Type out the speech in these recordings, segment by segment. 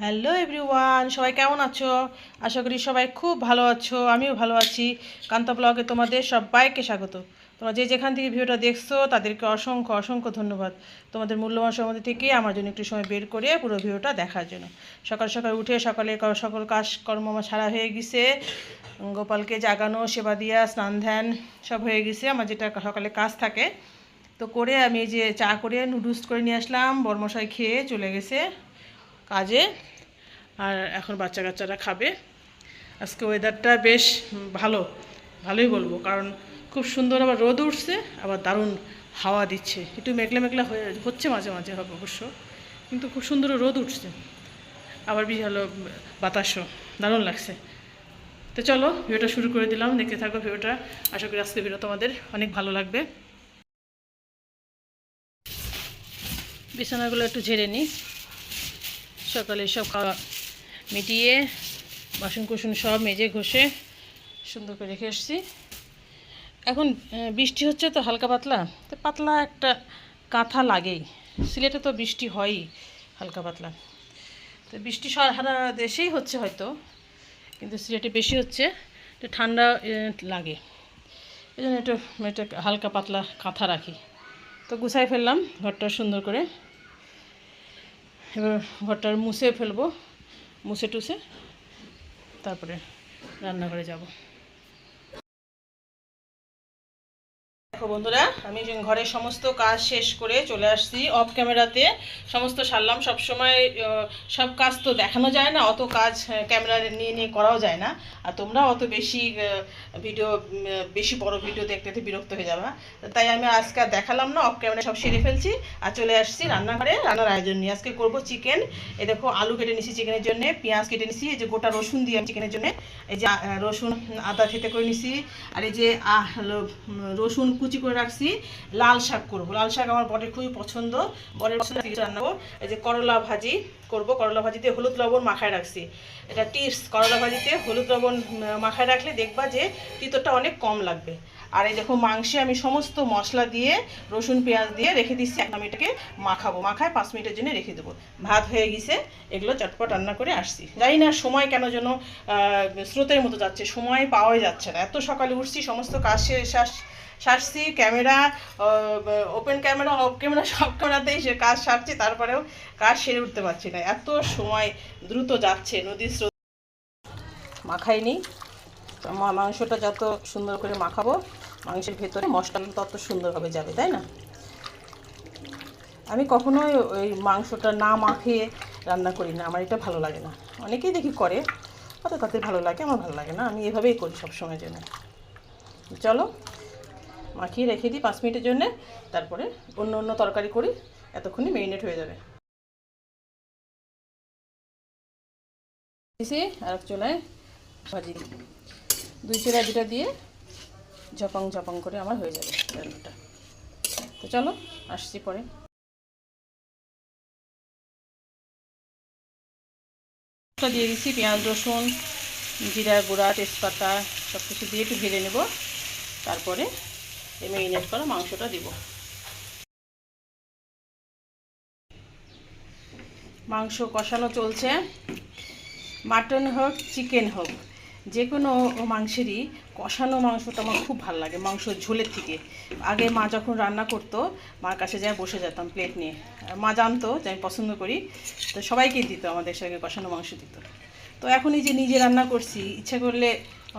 Hello everyone সবাই কেমন আছো? আশা করি সবাই খুব ভালো আছো, আমিও ভালো আছি। কান্তা ব্লগে তোমাদের সবাইকে স্বাগত। তোমরা যে যেখান থেকে ভিডিওটা দেখছ, তাদেরকে অসংখ্য অসংখ্য ধন্যবাদ। তোমাদের মূল্যবান সময় থেকে আমার জন্য একটু সময় বের করে পুরো ভিডিওটা দেখার জন্য। সকাল সকাল উঠে সকালে সকল কাজকর্ম আমার সারা হয়ে গেছে। গোপালকে জাগানো, সেবা দিয়া, স্নান ধ্যান সব হয়ে গেছে। আমার যেটা সকালে কাজ থাকে। তো করে আমি যে চা করে নুডলস করে নিয়ে আসলাম। বরমশাই খেয়ে চলে গেছে। কাজে। আর এখন বাচ্চা কাচ্চারা খাবে। আজকে ওয়েদারটা বেশ ভালো, ভালোই বলব। কারণ খুব সুন্দর আবার রোদ উঠছে, আবার দারুণ হাওয়া দিচ্ছে। একটু মেঘলা মেঘলা হয়ে, হচ্ছে মাঝে মাঝে হবে অবশ্য, কিন্তু খুব সুন্দর রোদ উঠছে। আবার বেশ ভালো বাতাসও, দারুণ লাগছে। তো চলো, ভিডিওটা শুরু করে দিলাম। দেখতে থাকো ভিডিওটা। আশা করি আজকে ভিডিও তোমাদের অনেক ভালো লাগবে। বিছানাগুলো একটু ঝেড়ে নিই। সকালে সব খাওয়া মিটিয়ে বাসন কুসন সব মেজে ঘষে সুন্দর করে রেখে এসেছি। এখন বৃষ্টি হচ্ছে তো হালকা পাতলা, তো পাতলা একটা কাঁথা লাগেই। সিলেটে তো বৃষ্টি হয়ই হালকা পাতলা। তো বৃষ্টি সারা দেশেই হচ্ছে হয়তো, কিন্তু সিলেটে বেশি হচ্ছে একটু ঠান্ডা লাগে। এই জন্য একটু, একটা হালকা পাতলা কাঁথা রাখি। তো গুছাই ফেললাম, ঘরটা সুন্দর করে। এবার ঘরটা মুছে ফেলব মুছে টুছে তারপরে রান্নাঘরে যাব। দেখো বন্ধুরা, আমি ঘরের সমস্ত কাজ শেষ করে চলে আসছি অফ ক্যামেরাতে সমস্ত সারলাম, সবসময় সব কাজ তো দেখানো যায় না, অত কাজ ক্যামেরা নিয়ে নিয়ে করাও যায় না। আর তোমরা অত বেশি ভিডিও বেশি বড় ভিডিও দেখতে বিরক্ত হয়ে যাবে। তাই আমি আজকে আর দেখালাম না অফ ক্যামেরা সব সেরে ফেলছি। আর চলে আসছি রান্নাঘরে, রান্নার আয়োজন নিয়ে। আজকে করব চিকেন এ দেখো, আলু কেটে নিছি চিকেনের জন্য, পেঁয়াজ কেটে নিছি, এই যে গোটা রসুন দিয়ে আমি চিকেনের জন্য, এই যে রসুন আদা থেতে করে নিছি। আর এই যে রসুন কুচি করে রাখছি, লাল শাক করব। লাল শাক আমার বরের খুবই পছন্দ। বরের পছন্দ রান্না করব। এই যে করলা ভাজি করব, করলা ভাজিতে হলুদ লবণ মাখায় রাখছি। এটা টিপস, করলা ভাজিতে হলুদ লবণ মাখায় রাখলে দেখবা যে তিতরটা অনেক কম লাগবে। আর এই দেখো মাংসে আমি সমস্ত মশলা দিয়ে রসুন, পেঁয়াজ দিয়ে রেখে দিচ্ছি। আমি এটাকে মাখাবো। মাখায় পাঁচ মিনিটের জন্য রেখে দেবো। ভাত হয়ে গেছে। এগুলো চটপট রান্না করে আসছি। জানি না সময় কেন যেন স্রোতের মতো যাচ্ছে। সময় পাওয়াই যাচ্ছে না। এত সকালে উঠছি, সমস্ত কাজ শেষ। সারছি, camera open camera off camera সব ক্যামেরাতেই সে কাজ সারছি, তারপরেও কাজ সেরে উঠতে পারছি না। এত সময় দ্রুত যাচ্ছে নদীর স্রোত। মাখাইনি তো মা- মাংসটা যত সুন্দর করে মাখাবো, মাংসের ভেতরে মশলাটা তত সুন্দরভাবে যাবে, তাই না? আমি কখনোই ওই মাংসটা না মাখিয়ে রান্না করি না, আমার এটা ভালো লাগে না। অনেকেই দেখি করে অত তাদের ভালো লাগে, আমার ভালো লাগে না। আমি এভাবেই করি সবসময়ের জন্য। চলো মাখিয়ে রেখে দিই পাঁচ মিনিটের জন্য, তারপরে অন্য অন্য তরকারি করি এতক্ষণই মেরিনেট হয়ে যাবে। দিছি আর এক চোলায় ভাজি দিই। চিরা দুটা দিয়ে ঝপাং ঝপাং করে আমার হয়ে যাবে রান্নাটা। তো চলো, আসছি পরে। দিয়ে দিচ্ছি পেঁয়াজ, রসুন, জিরা, গুঁড়া, তেজপাতা সব কিছু দিয়ে একটু ভেজে নেব। তারপরে এই মেরিনেট করা মাংসটা দিব। মাংস কষানো চলছে। মাটন হোক চিকেন হোক যে কোনো মাংসেরই কষানো মাংসটা আমার খুব ভালো লাগে মাংস ঝোলের থেকে। আগে মা যখন রান্না করতো, মার কাছে যায় বসে যেতাম প্লেট নিয়ে। মা জানতো যে আমি পছন্দ করি, তো সবাইকেই দিত, আমাদের সঙ্গে কষানো মাংস দিত। তো এখন এই যে নিজে রান্না করছি, ইচ্ছা করলে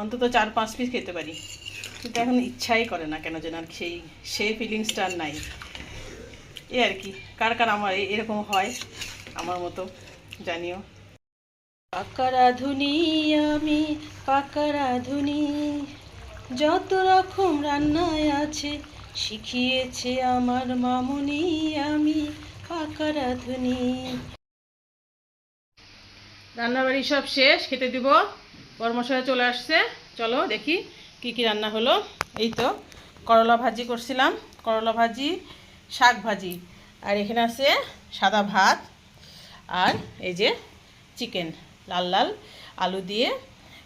অন্তত চার পাঁচ পিস খেতে পারি। কিন্তু এখন ইচ্ছাই করে না কেন যেন আর সেই সেই ফিলিংসটা আর নাই। এ আর কি কার কার আমার এরকম হয় আমার মতো জানিও। পাকা রাঁধুনি আমি পাকা রাঁধুনি যত রকম রান্নায় আছে শিখিয়েছে আমার মামুনি আমি পাকা রাঁধুনি রান্নাবাড়ি সব শেষ খেতে দিব কর্মশালা চলে আসছে চলো দেখি। কি কি রান্না হলো? এই তো, করলা ভাজি করছিলাম, করলা ভাজি, শাক ভাজি। আর এখানে আছে সাদা ভাত আর এই যে চিকেন, লাল লাল আলু দিয়ে,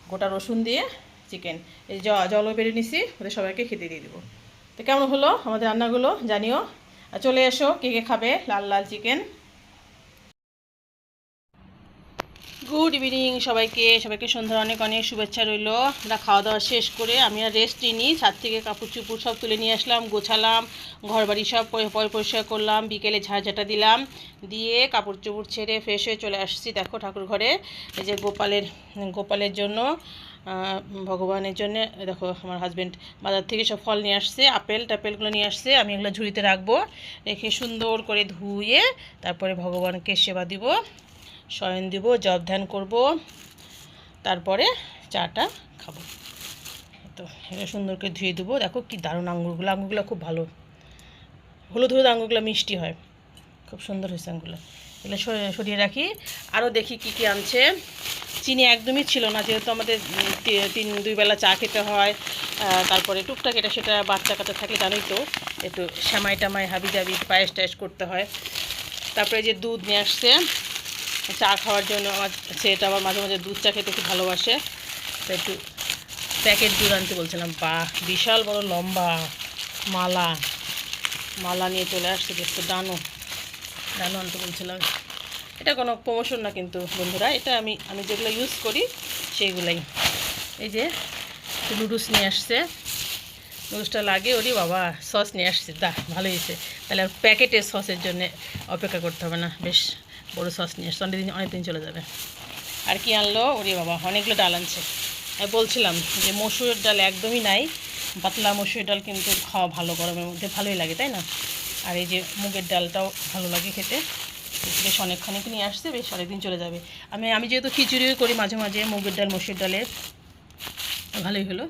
গোটা রসুন দিয়ে চিকেন। এই জলও বেড়ে নিছি, ওদের সবাইকে খেতে দিয়ে দেবো। তো কেমন হলো আমাদের রান্নাগুলো? জানিও। চলে এসো, কে কে খাবে? লাল লাল চিকেন। গুড ইভিনিং সবাইকে। সবাইকে সন্ধ্যার অনেক অনেক শুভেচ্ছা রইল। আমরা খাওয়া দাওয়া শেষ করে আমি আর রেস্ট নিই ছাদ থেকে কাপড় চুপুর সব তুলে নিয়ে আসলাম, গোছালাম ঘর বাড়ি সব পরিষ্কার করলাম, বিকেলে ঝাঁঝাটা দিলাম, দিয়ে কাপড় চুপুর ছেড়ে ফ্রেশ হয়ে চলে আসছি দেখো ঠাকুর ঘরে। এই যে গোপালের গোপালের জন্য ভগবানের জন্য দেখো আমার হাজব্যান্ড বাজার থেকে সব ফল নিয়ে আসছে, আপেল টাপেলগুলো নিয়ে আসছে, আমি এগুলো ঝুড়িতে রাখব, রেখে সুন্দর করে ধুয়ে তারপরে ভগবানকে সেবা দিব। শয়ন দিব জব ধ্যান করব, তারপরে চাটা খাব। তো এটা সুন্দর করে ধুয়ে দেবো। দেখো কি দারুণ আঙুরগুলো আঙুরগুলো খুব ভালো। হলুদ হলুদ আঙুরগুলো মিষ্টি হয়। খুব সুন্দর হয়েছে আঙুরগুলো এগুলো সরিয়ে- রাখি। আরও দেখি কি কি আনছে। চিনি একদমই ছিল না, যেহেতু আমাদের তিন, দুই বেলা চা খেতে হয়। তারপরে টুকটাক এটা সেটা বাচ্চা কাচ্চা থাকলে জানোই তো, একটু শ্যামাই টামাই হাবি জাবি পায়েস টায়েস করতে হয়। তারপরে যে দুধ নিয়ে আসছে চা খাওয়ার জন্য আমার ছেলেটা আবার মাঝে মাঝে দুধ চা খেতে খুব ভালোবাসে। তো একটু প্যাকেট দুধ আনতে বলছিলাম, বাহ, বিশাল বড় লম্বা মালা। মালা নিয়ে চলে আসছে দেখতে ডানো ডানো আনতে বলছিলাম। এটা কোনো প্রমোশন না কিন্তু, বন্ধুরা, এটা আমি আমি যেগুলো ইউজ করি, সেইগুলাই। এই যে নুডলস নিয়ে আসছে। নুডলসটা লাগে ওরই বাবা সস নিয়ে আসছে। দা ভালো হয়েছে। তাহলে আর প্যাকেটের সসের জন্য অপেক্ষা করতে হবে না, বেশ। বড় সস নিয়ে আসছে অনেকদিন অনেকদিন চলে যাবে। আর কি আনলো? ওরে বাবা, অনেকগুলো ডাল আনছে। বলছিলাম যে মসুরের ডাল একদমই নাই পাতলা মসুরের ডাল কিন্তু খাওয়া ভালো, গরমের মধ্যে ভালোই লাগে, তাই না? আর এই যে মুগের ডালটাও ভালো লাগে খেতে। বেশ অনেকখানিক নিয়ে আসছে, বেশ অনেকদিন চলে যাবে। আমি আমি যেহেতু খিচুড়িও করি মাঝে মাঝে, মুগের ডাল, মসুর ডালের, ভালোই হলো।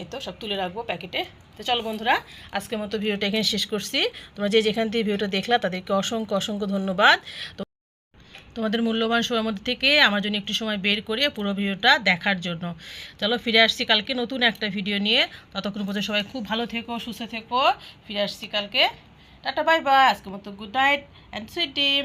এই তো, সব তুলে রাখব প্যাকেটে। তো চলো বন্ধুরা, আজকের মতো ভিডিওটা এখানে শেষ করছি। তোমরা যে যেখান থেকে ভিডিওটা দেখলা, তাদেরকে অসংখ্য অসংখ্য ধন্যবাদ। তো তোমাদের মূল্যবান সময়ের মধ্যে থেকে আমার জন্য একটু সময় বের করে পুরো ভিডিওটা দেখার জন্য। চলো ফিরে আসছি কালকে নতুন একটা ভিডিও নিয়ে। ততক্ষণ পর্যন্ত সবাই খুব ভালো থেকো, সুস্থ থেকো। ফিরে আসছি কালকে। টাটা বাই বাই আজকের মতো গুড নাইট অ্যান্ড সুইট ডিম